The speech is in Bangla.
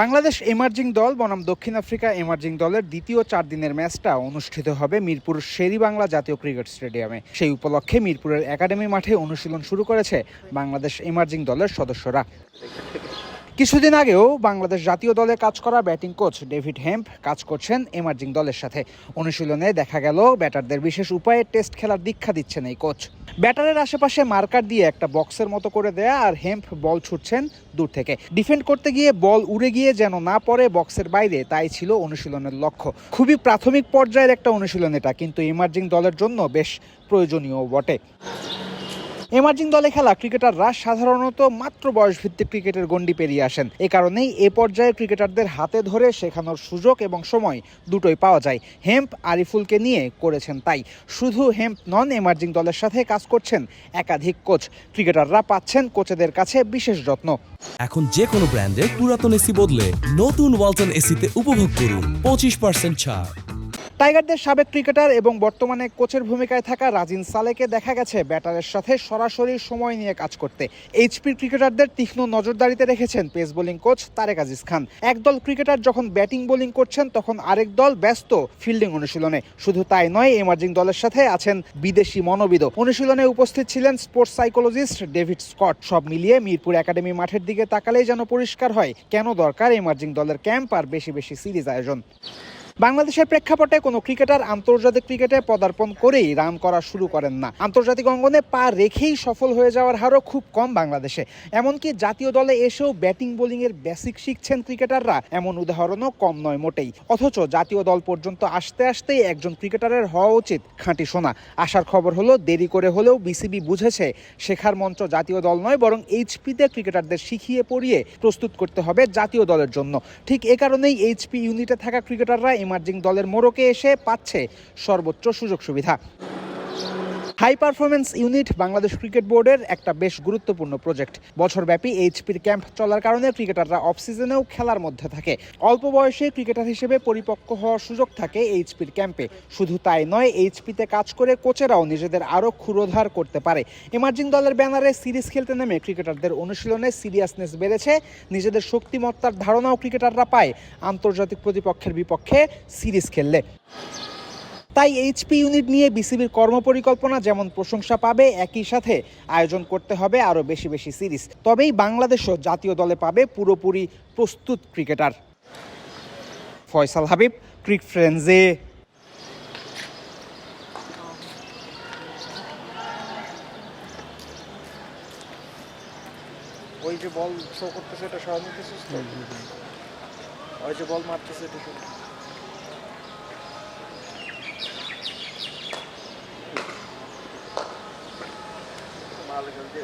বাংলাদেশ এমার্জিং দল বনাম দক্ষিণ আফ্রিকা এমার্জিং দলের দ্বিতীয় চার দিনের ম্যাচটা অনুষ্ঠিত হবে মিরপুর শেরি বাংলা জাতীয় ক্রিকেট স্টেডিয়ামে। সেই উপলক্ষে মিরপুরের একাডেমি মাঠে অনুশীলন শুরু করেছে বাংলাদেশ এমার্জিং দলের সদস্যরা। কিছুদিন আগেও বাংলাদেশ জাতীয় দলে কাজ করা ব্যাটিং কোচ ডেভিড হেম্প কাজ করছেন এমার্জিং দলের সাথে। অনুশীলনে দেখা গেল, ব্যাটারদের বিশেষ উপায়ে টেস্ট খেলার দীক্ষা দিচ্ছেন এই কোচ। ব্যাটারের আশেপাশে মার্কার দিয়ে একটা বক্সের মতো করে দেয়া আর হেম্প বল ছুটছেন দূর থেকে। ডিফেন্ড করতে গিয়ে বল উড়ে গিয়ে যেন না পড়ে বক্সের বাইরে, তাই ছিল অনুশীলনের লক্ষ্য। খুবই প্রাথমিক পর্যায়ের একটা অনুশীলন এটা, কিন্তু এমার্জিং দলের জন্য বেশ প্রয়োজনীয় বটে। এমার্জিং দলে খেলা ক্রিকেটাররা সাধারণত মাত্র বয়সভিত্তিক ক্রিকেটের গণ্ডি পেরিয়ে আসেন। এ কারণেই এ পর্যায়ে ক্রিকেটারদের হাতে ধরে শেখানোর সুযোগ এবং সময় দুটোই পাওয়া যায়। হেম্প, আরিফুলকে নিয়ে করেছেন তাই। শুধু হেম্প নন, এমার্জিং দলের সাথে কাজ করছেন একাধিক কোচ। ক্রিকেটাররা পাচ্ছেন কোচেদের কাছে বিশেষ যত্ন। এখন যে কোনো ব্র্যান্ডের পুরাতন এসি বদলে নতুন ওয়ালটন এসিতে উপভোগ করুন পঁচিশ পার্সেন্ট ছাড়। টাইগারদের সাবেক ক্রিকেটার এবং বর্তমানে কোচের ভূমিকায় থাকা রাজিন সালেকে দেখা গেছে ব্যাটারের সাথে সরাসরি সময় নিয়ে কাজ করতে। এইচপি ক্রিকেটারদের তীক্ষ্ণ নজরদারিতে রেখেছেন pace bowling coach Tareq Aziz Khan. একদল ক্রিকেটার যখন ব্যাটিং বোলিং করছেন, তখন আরেক দল ব্যস্ত ফিল্ডিং অনুশীলনে। শুধু তাই নয়, এমার্জিং দলের সাথে আছেন বিদেশি মনোবিদ। অনুশীলনে উপস্থিত ছিলেন স্পোর্টস সাইকোলজিস্ট ডেভিড স্কট। সব মিলিয়ে মিরপুর একাডেমি মাঠের দিকে তাকালেই যেন পরিষ্কার হয়, কেন দরকার এমার্জিং দলের ক্যাম্প আর বেশি বেশি সিরিজ আয়োজন। বাংলাদেশের প্রেক্ষাপটে কোনো ক্রিকেটার আন্তর্জাতিক ক্রিকেটে পদার্পণ করেই রান করা শুরু করেন না। আন্তর্জাতিক অঙ্গনে পা রেখেই সফল হয়ে যাওয়ার হারও খুব কম বাংলাদেশে। এমনকি জাতীয় দলে এসেও ব্যাটিং বোলিং এর বেসিক শিখছেন ক্রিকেটাররা। এমন উদাহরণও কম নয় মোটেই। অথচ জাতীয় দল পর্যন্ত আসতে আসতেই একজন ক্রিকেটারের হওয়া উচিত খাঁটি সোনা। আসার খবর হলো, দেরি করে হলেও বিসিবি বুঝেছে, শেখার মঞ্চ জাতীয় দল নয়, বরং এইচপিতে ক্রিকেটারদের শিখিয়ে পড়িয়ে প্রস্তুত করতে হবে জাতীয় দলের জন্য। ঠিক এ কারণেই এইচপি ইউনিটে থাকা ক্রিকেটাররা এমার্জিং দলের মোড়কে এসে পাচ্ছে সর্বোচ্চ সুযোগ সুবিধা। High performance unit Bangladesh cricket বোর্ডের একটা বেশ গুরুত্বপূর্ণ প্রজেক্ট। বছরব্যাপী এইচপির ক্যাম্প চলার কারণে ক্রিকেটাররা অফ সিজনেও খেলার মধ্যে থাকে। অল্প বয়সে ক্রিকেটার হিসেবে পরিপক্ক হওয়ার সুযোগ থাকে এইচপির ক্যাম্পে। শুধু তাই নয়, এইচপিতে কাজ করে কোচেরাও নিজেদের আরও ক্ষুরোধার করতে পারে। এমার্জিং দলের ব্যানারে সিরিজ খেলতে নেমে ক্রিকেটারদের অনুশীলনে সিরিয়াসনেস বেড়েছে। নিজেদের শক্তিমত্তার ধারণাও ক্রিকেটাররা পায়। আন্তর্জাতিক প্রতিপক্ষের বিপক্ষে সিরিজ খেললে। তাই এইচপি ইউনিট নিয়ে বিসিবির কর্মপরিকল্পনা যেমন প্রশংসা পাবে একই সাথে আয়োজন করতে হবে আরও বেশি বেশি সিরিজ। তবেই বাংলাদেশও জাতীয় দলে পাবে পুরোপুরি প্রস্তুত ক্রিকেটার। ফয়সাল হাবিব ক্রিক ফ্রেন্ডসে ওই যে বল শো করতেছে এটা সহ নিতেছিস ওই যে বল মারতেছে এটা ভালো খেলতে